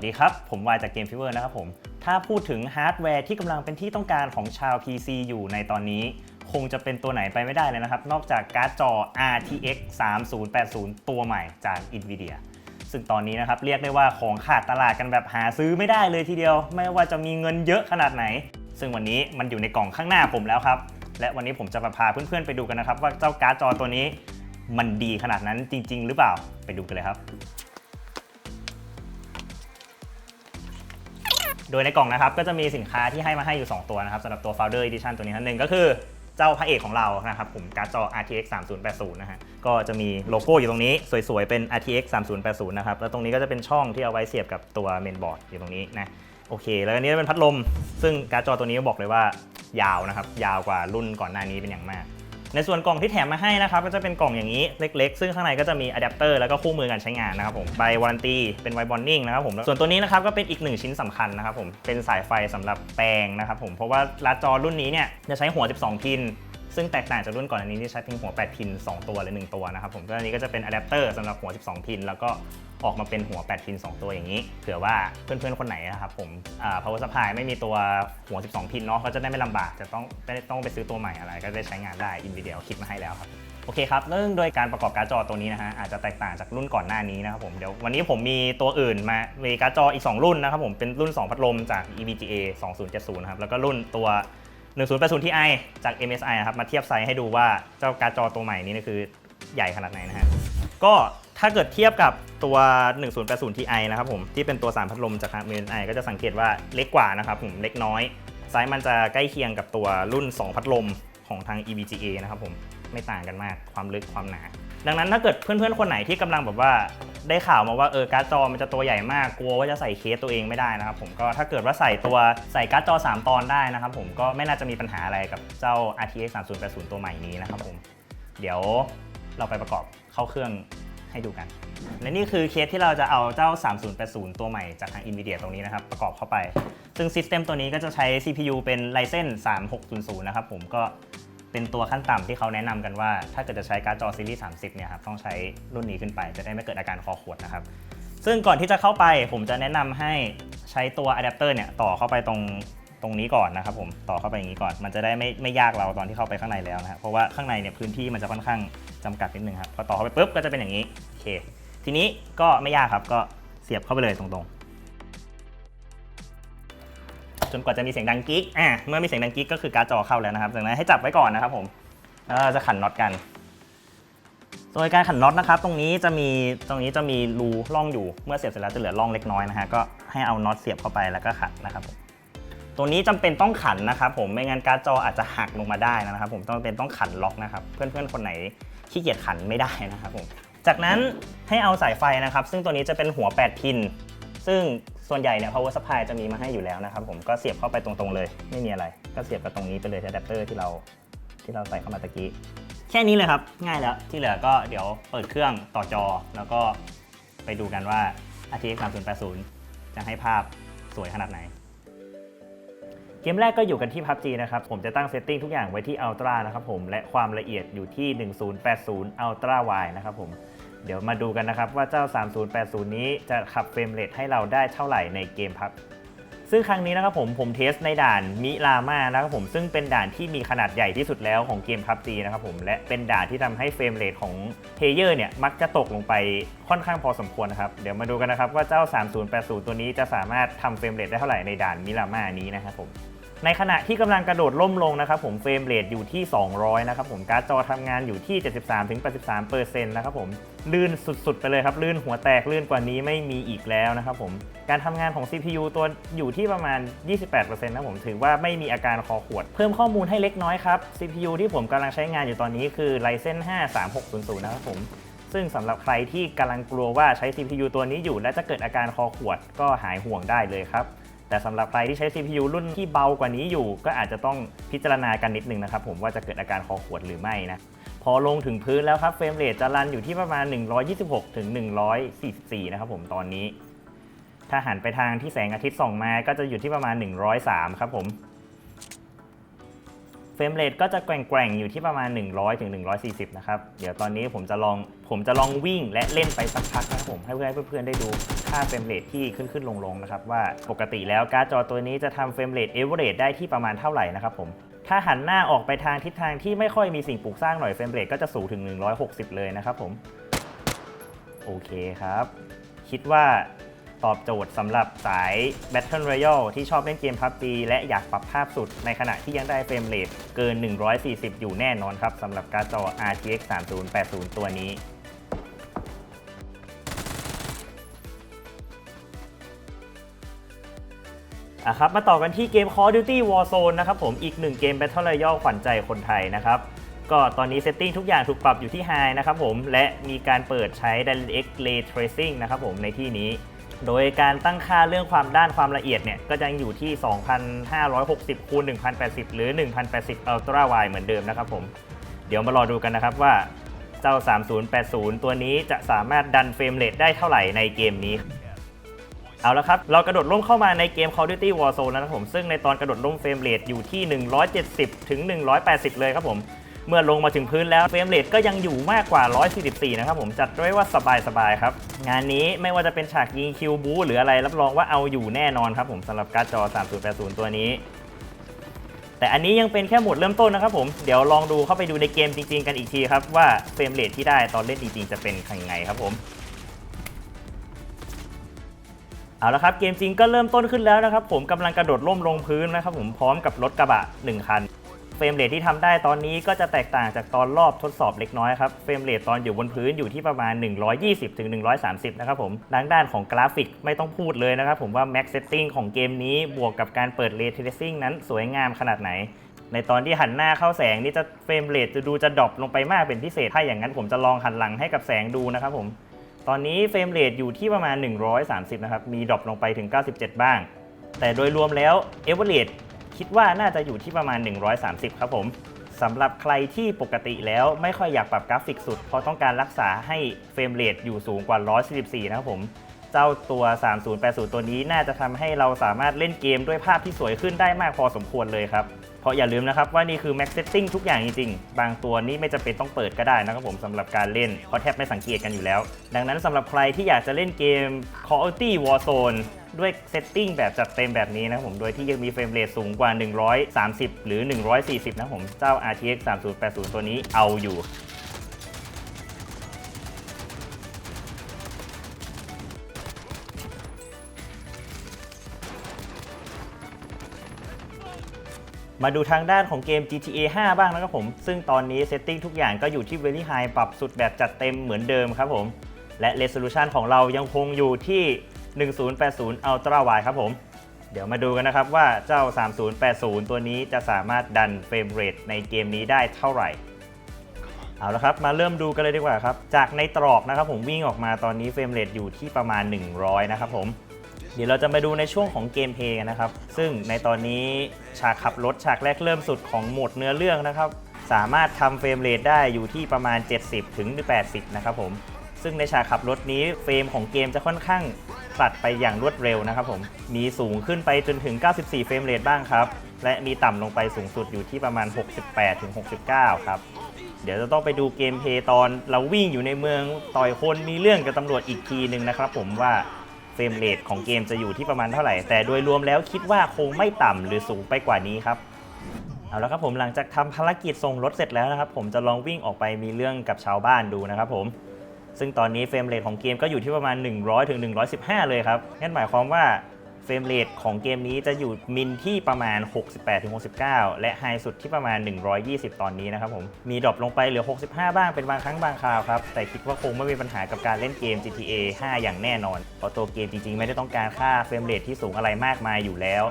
สดีครับ ผมวายจากเกมฟิเวอร์นะครับผม ถ้าพูดถึงฮาร์ดแวร์ที่กำลังเป็นที่ต้องการของชาว PC อยู่ในตอนนี้ คงจะเป็นตัวไหนไปไม่ได้เลยนะครับ นอกจากการ์ดจอ RTX 3080 ตัวใหม่จาก NVIDIA ซึ่งตอนนี้นะครับเรียกได้ว่าของขาดตลาดกันแบบหาซื้อไม่ได้เลยทีเดียว ไม่ว่าจะมีเงินเยอะขนาดไหน ซึ่งวันนี้มันอยู่ในกล่องข้างหน้าผมแล้วครับ และวันนี้ผมจะมาพาเพื่อนๆไปดูกันนะครับว่าเจ้าการ์ดจอตัวนี้ มันดีขนาดนั้นจริง ๆ หรือเปล่าไปดูกันเลยครับ โดยในกล่องนะครับก็จะมีสินค้าที่ให้มาให้อยู่ 2 ตัวนะครับสำหรับตัว Founder Edition ตัวนี้ท่านหนึ่งก็คือเจ้าพระเอกของเรานะครับผมการ์ดจอ RTX 3080 นะฮะก็จะมีโลโก้อยู่ตรงนี้สวยๆ เป็น RTX 3080 นะครับ แล้วตรงนี้ก็จะเป็นช่องที่เอาไว้เสียบกับตัวเมนบอร์ดอยู่ตรงนี้นะโอเค แล้วอันนี้เป็นพัดลม ซึ่งการ์ดจอตัวนี้บอกเลยว่ายาวนะครับยาวกว่ารุ่นก่อนหน้านี้เป็นอย่างมาก ในส่วนกล่องที่แถมมาให้นะครับก็จะเป็นกล่องอย่างนี้เล็ก ๆ ซึ่งข้างในก็จะมีอะแดปเตอร์แล้วก็คู่มือการใช้งานนะครับผมใบวารันตีเป็นไวบอนนิ่งนะครับผมส่วนตัวนี้นะครับก็เป็นอีกหนึ่งชิ้นสำคัญนะครับผมเป็นสายไฟสำหรับแปลงนะครับผมเพราะว่าลาจอรุ่นนี้เนี่ยจะใช้หัว 12 พิน ซึ่งแตกต่างจากรุ่นก่อนอันนี้ที่ใช้เพียงหัว 8 พิน 2 ตัวหรือ 1 ตัวนะครับผมก็อันนี้ก็จะเป็นอะแดปเตอร์สำหรับหัว 12 พิน แล้วก็ออกมาเป็นหัว 8 พิน 2 ตัวอย่างนี้ เผื่อว่าเพื่อนๆ คนไหนนะครับผมอ่า power supply ไม่มีตัวหัว 12 พินเนาะก็จะได้ไม่ลำบาก จะต้องไม่ต้องไปซื้อตัวใหม่อะไร ก็ได้ใช้งานได้ NVIDIA คิดมาให้แล้วครับโอเคครับเรื่องโดยการประกอบการ์ดจอตัวนี้นะฮะอาจจะแตกต่างจากรุ่นก่อนหน้านี้นะครับผมเดี๋ยววันนี้ผมมีตัวอื่นมา มีการ์ดจออีก 2 รุ่นนะครับผมเป็นรุ่น 2 พัดลมจาก EVGA 2070นะครับแล้วก็รุ่นตัว 1080 Ti จาก MSI นะครับ มาเทียบไซส์ให้ดูว่าเจ้าการ์ดจอตัวใหม่นี้คือใหญ่ขนาดไหนนะฮะ ก็ถ้าเกิดเทียบกับตัว 1080 Ti นะครับผม ที่เป็นตัว3พัดลมจากทาง MSI ก็จะสังเกตว่าเล็กกว่านะครับผม เล็กน้อย ไซส์มันจะใกล้เคียงกับตัวรุ่น 2 พัดลมของทาง EVGA นะครับผม ไม่ต่างกันมาก ความลึก ความหนา ดังนั้นถ้าเกิดเพื่อนๆ คนไหนที่กำลังแบบว่า ได้ข่าวมาว่าเออการ์ดจอมันจะตัวใหญ่มากกลัวว่าจะใส่เคสตัวเองไม่ได้นะครับผมก็ถ้าเกิดว่าใส่ตัวใส่การ์ดจอ 3 ตอนได้นะครับผมก็ไม่น่าจะมีปัญหาอะไรกับเจ้า RTX 3080 ตัวใหม่นี้นะครับผมเดี๋ยวเราไปประกอบเข้าเครื่องให้ดูกัน และนี่คือเคสที่เราจะเอาเจ้า 3080 ตัวใหม่จากทาง NVIDIA ตรงนี้นะครับ ประกอบเข้าไป ซึ่งซิสเต็มตัวนี้ก็จะใช้ CPU เป็น Ryzen 3600 นะครับผมก็ เป็นตัวขั้นต่ำที่เขาแนะนำกันว่า ถ้าเกิดจะใช้การ์ดจอซีรีส์ 30 เนี่ยครับต้องใช้รุ่นนี้ขึ้นไปจะได้ไม่เกิดอาการคอขวดนะครับ ซึ่งก่อนที่จะเข้าไปผมจะแนะนำให้ใช้ตัวอะแดปเตอร์เนี่ยต่อเข้าไปตรงตรงนี้ก่อนนะครับผมต่อเข้าไปอย่างนี้ก่อน มันจะได้ไม่ไม่ยากเราตอนที่เข้าไปข้างในแล้วนะครับเพราะว่าข้างในเนี่ยพื้นที่มันจะค่อนข้างจำกัดนิดนึงครับพอต่อเข้าไปปุ๊บก็จะเป็นอย่างนี้โอเค ทีนี้ก็ไม่ยากครับก็เสียบเข้าไปเลยตรงๆ จนกว่าจะมีเสียงดังกิ๊กอะเมื่อมีเสียงดังกิ๊กก็คือการ์ดจอเข้าแล้วนะครับดังนั้นให้จับไว้ก่อนนะครับผมแล้วเราจะขันน็อตกัน โดยการขันน็อตนะครับ ตรงนี้จะมีตรงนี้จะมีรูร่องอยู่เมื่อเสียบเสร็จแล้วจะเหลือร่องเล็กน้อยนะฮะก็ให้เอาน็อตเสียบเข้าไปแล้วก็ขันนะครับผมตัวนี้จำเป็นต้องขันนะครับผมไม่งั้นการ์ดจออาจจะหักลงมาได้นะครับผมต้องเป็นต้องขันล็อกนะครับ เพื่อนๆคนไหนขี้เกียจขันไม่ได้นะครับผมจากนั้นให้เอาสายไฟนะครับ ซึ่งตัวนี้จะเป็นหัว 8 พิน ซึ่ง ส่วนใหญ่เนี่ย power supply จะมีมาให้อยู่แล้วนะครับผมก็เสียบเข้าไปตรงๆเลย ไม่มีอะไร ก็เสียบกับตรงนี้ไปเลยอะแดปเตอร์ที่เราที่เราใส่เข้ามาตะกี้ แค่นี้เลยครับ ง่ายแล้ว ที่เหลือก็เดี๋ยวเปิดเครื่องต่อจอ แล้วก็ไปดูกันว่า RTX 3080 จะให้ภาพสวยขนาดไหน เกมแรกก็อยู่กันที่ PUBG นะครับ ผมจะตั้งเซตติ้งทุกอย่างไว้ที่ Ultra นะครับผม และความละเอียดอยู่ที่ 1080 Ultra Wide นะครับผม เดี๋ยวมาดูกันนะครับว่าเจ้า 3080 นี้จะขับเฟรมเรทให้เราได้เท่าไหร่ในเกมพับซึ่งครั้งนี้นะครับผมผมเทสในด่านมิรามานะครับผมซึ่งเป็นด่านที่มีขนาดใหญ่ที่สุดแล้วของเกมพับจีนะครับผมและเป็นด่านที่ทำให้เฟรมเรทของเพลเยอร์เนี่ยมักจะตกลงไปค่อนข้างพอสมควรนะครับเดี๋ยวมาดูกันนะครับว่าเจ้า 3080 ตัวนี้จะสามารถทำเฟรมเรทได้เท่าไหร่ในด่านมิรามานี้นะครับผม ในขณะที่กำลังกระโดดล่มลงนะครับผมเฟรมเรทอยู่ที่ 200 นะครับผมการ์ดจอทำงานอยู่ที่ 73-83เปอร์เซ็นต์นะครับผมลื่นสุดๆ ไปเลยครับ ลื่นหัวแตกลื่นกว่านี้ไม่มีอีกแล้วนะครับผมการทำงานของ CPU ตัวอยู่ที่ประมาณ 28%นะผมถือว่าไม่มีอาการคอขวด เพิ่มข้อมูลให้เล็กน้อยครับ CPU ที่ผมกำลังใช้งานอยู่ตอนนี้คือ Ryzen 5 3600 นะครับผมซึ่งสำหรับใครที่กำลังกลัวว่าใช้ CPU ตัวนี้อยู่ และจะเกิดอาการคอขวดก็หายห่วงได้เลยครับ แต่สำหรับใครที่ใช้ CPU รุ่นที่เบากว่านี้อยู่ ก็อาจจะต้องพิจารณากันนิดนึงนะครับผมว่าจะเกิดอาการคอขวดหรือไม่นะพอลงถึงพื้นแล้วครับเฟรมเรทจะรันอยู่ที่ประมาณ 126ถึง144 นะครับผมตอนนี้ ถ้าหันไปทางที่แสงอาทิตย์ส่องมาก็จะอยู่ที่ประมาณ 103 ครับผม รมเรทก็จะแกว่งๆอยู่ที่ประมาณ 100ถึง140 นะครับ เดี๋ยวตอนนี้ผมจะลองผมจะลองวิ่งและเล่นไปสักพักนะครับผมให้เพื่อนเพื่อนๆได้ดูค่าเฟรมเรทที่ขึ้นขึ้นลงลงๆนะครับว่าปกติแล้วการ์ดจอตัวนี้จะทำเฟรมเรทเอเวอร์เรได้ที่ประมาณเท่าไหร่นะครับผมถ้าหันหน้าออกไปทางทิศทางที่ไม่ค่อยมีสิ่งปลูกสร้างหน่อยเฟรมเรทก็จะสูงถึง 160 เลยนะครับผมโอเคครับ คิดว่า ตอบโจทย์สำหรับสาย Battle Royale ที่ชอบเล่นเกม PUBG และอยากปรับภาพสุด ในขณะที่ยังได้เฟรมเรทเกิน 140 อยู่แน่นอนครับสำหรับการ์ดจอ RTX 3080 ตัวนี้อะครับมาต่อกันที่เกม Call of Duty Warzone นะครับผมอีกหนึ่งเกม Battle Royale ขวัญใจคนไทยนะครับก็ตอนนี้เซตติ้งทุกอย่างถูกปรับอยู่ที่ High นะครับผมและมีการเปิดใช้ DirectX Ray Tracing นะครับผมในที่นี้ โดยการตั้งค่าเรื่องความด้านความละเอียดเนี่ยก็ยังอยู่ที่ 2560คูณ1080 หรือ 1080 Ultra Wide เหมือนเดิมนะครับผม เดี๋ยวมารอดูกันนะครับว่าเจ้า 3080 ตัวนี้จะสามารถดันเฟรมเรทได้เท่าไหร่ในเกมนี้ เอาละครับ เรากระโดดร่มเข้ามาในเกม Call of Duty Warzone แล้วนะครับผม ซึ่งในตอนกระโดดร่มเฟรมเรทอยู่ที่ 170 ถึง 180 เลยครับผม เมื่อลงมาถึงพื้นแล้วเฟรมเรทก็ยังอยู่มากกว่า 144 นะครับผมจัดด้วยว่าสบายๆครับ งานนี้ไม่ว่าจะเป็นฉากยิงคิวบูหรืออะไรรับรองว่าเอาอยู่แน่นอนครับผมสำหรับการ์ดจอ 3080 ตัวนี้ แต่อันนี้ยังเป็นแค่หมดเริ่มต้นนะครับผมเดี๋ยวลองดูเข้าไปดูในเกมจริงๆกันอีกทีครับว่าเฟรมเรทที่ได้ตอนเล่นจริงๆจะเป็นยังไงครับผมเอาละครับเกมจริงก็เริ่มต้นขึ้นแล้วนะครับผมกำลังกระโดดล่มลงพื้นนะครับผมพร้อมกับรถกระบะ 1 คัน เฟรมเรทที่ทำได้ตอนนี้ก็จะแตกต่างจากตอนรอบทดสอบเล็กน้อยครับเฟรมเรทตอนอยู่บนพื้นอยู่ที่ประมาณ 120-130 นะครับผมดังด้านของกราฟิกไม่ต้องพูดเลยนะครับผมว่า Max Setting ของเกมนี้บวกกับการเปิด Ray Tracing นั้นสวยงามขนาดไหนในตอนที่หันหน้าเข้าแสงนี่จะเฟรมเรทจะดูจะดรอปลงไปมากเป็นพิเศษ ถ้าอย่างนั้นผมจะลองหันหลังให้กับแสงดูนะครับผม ตอนนี้เฟรมเรทอยู่ที่ประมาณ 130 นะครับ มีดรอปลงไปถึง 97 บ้าง แต่โดยรวมแล้วเอเวอเร คิดว่าน่าจะอยู่ที่ประมาณ 130 ครับผมสำหรับใครที่ปกติแล้วไม่ค่อยอยากปรับกราฟิกสุด เพราะต้องการรักษาให้เฟรมเรทอยู่สูงกว่า 144 นะครับผม เจ้าตัว 3080 ตัวนี้น่าจะทำให้เราสามารถเล่นเกมด้วยภาพที่สวยขึ้นได้มากพอสมควรเลยครับ เพราะอย่าลืมนะครับว่านี่คือ Max Setting ทุกอย่างจริงๆ บางตัวนี้ไม่จำเป็นต้องเปิดก็ได้นะครับผมสำหรับการเล่นเพราะแทบไม่สังเกตกันอยู่แล้ว ดังนั้นสำหรับใครที่อยากจะเล่นเกม Call of Duty Warzone ด้วยเซตติ้งแบบจัดเต็มแบบนี้นะผม โดยที่ยังมีเฟรมเรทสูงกว่า 130 หรือ 140 นะครับผมเจ้า RTX 3080 ตัวนี้เอาอยู่มาดูทางด้านของเกม GTA 5 บ้างนะครับผม ซึ่งตอนนี้เซตติ้งทุกอย่างก็อยู่ที่ Very High ปรับสุดแบบจัดเต็มเหมือนเดิมครับผม และ Resolution ของเรายังคงอยู่ที่ 1080 Ultra Wide ครับผม เดี๋ยวมาดูกันนะครับว่าเจ้า 3080 ตัวนี้จะสามารถดันเฟรมเรทในเกมนี้ได้เท่าไหร่ เอาละครับ มาเริ่มดูกันเลยดีกว่าครับ จากในตรอกนะครับผมวิ่งออกมาตอนนี้เฟรมเรทอยู่ที่ประมาณ 100 นะครับผมเดี๋ยวเราจะมาดูในช่วงของเกมเพลย์กันนะครับ ซึ่งในตอนนี้ฉากขับรถฉากแรกเริ่มสุดของโหมดเนื้อเรื่องนะครับ สามารถทำเฟรมเรทได้อยู่ที่ประมาณ 70ถึง80 นะครับผม ซึ่งในฉากขับรถนี้เฟรมของเกมจะค่อนข้าง ผลัดไปอย่างรวดเร็วนะครับผม มีสูงขึ้นไปจนถึง 94 เฟรมเรทบ้างครับ และมีต่ำลงไปสูงสุดอยู่ที่ประมาณ 68ถึง69 ครับ เดี๋ยวจะต้องไปดูเกมเพย์ตอนเราวิ่งอยู่ในเมืองต่อยคนมีเรื่องกับตำรวจอีกทีหนึ่งนะครับผมว่าเฟรมเรทของเกมจะอยู่ที่ประมาณเท่าไหร่ แต่โดยรวมแล้วคิดว่าคงไม่ต่ำหรือสูงไปกว่านี้ครับเอาละครับผมหลังจากทำภารกิจส่งรถเสร็จแล้วนะครับ ผมจะลองวิ่งออกไปมีเรื่องกับชาวบ้านดูนะครับผม ซึ่งตอนนี้เฟรมเรทของเกมก็อยู่ที่ประมาณ 100ถึง115 เลยครับนั่นหมายความว่าเฟรมเรทของเกมนี้จะอยู่มินที่ประมาณ 68ถึง69 และไฮสุดที่ประมาณ 120 ตอนนี้นะครับผม มีดรอปลงไปเหลือ 65 บ้างเป็นบางครั้งบางคราวครับ แต่คิดว่าคงไม่มีปัญหากับการเล่นเกม GTA 5 อย่างแน่นอน เพราะตัวเกมจริงๆ ไม่ได้ต้องการค่าเฟรมเรทที่สูงอะไรมากมายอยู่แล้ว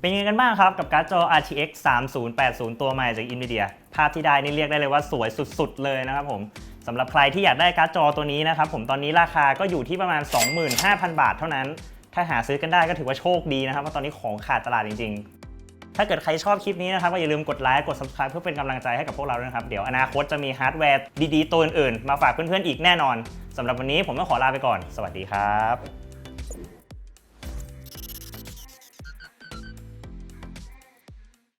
เป็นยังไงกันบ้างครับ กับการ์ดจอ RTX 3080 ตัวใหม่จาก Nvidia ภาพที่ได้นี่เรียกได้เลยว่าสวยสุดๆ เลยนะครับผมสำหรับใครที่อยากได้การ์ดจอตัวนี้นะครับผมตอนนี้ราคาก็อยู่ที่ประมาณ 25,000 บาทเท่านั้น ถ้าหาซื้อกันได้ก็ถือว่าโชคดีนะครับเพราะตอนนี้ของขาดตลาดจริง ๆ ถ้าเกิดใครชอบคลิปนี้นะครับก็อย่าลืมกดไลค์กด subscribe เพื่อเป็นกำลังใจให้กับพวกเราด้วยนะครับเดี๋ยวอนาคตจะมีฮาร์ดแวร์ดีๆตัวอื่นๆมาฝากเพื่อนๆอีกแน่นอนสำหรับวันนี้ผมต้องขอลาไปก่อน สวัสดีครับ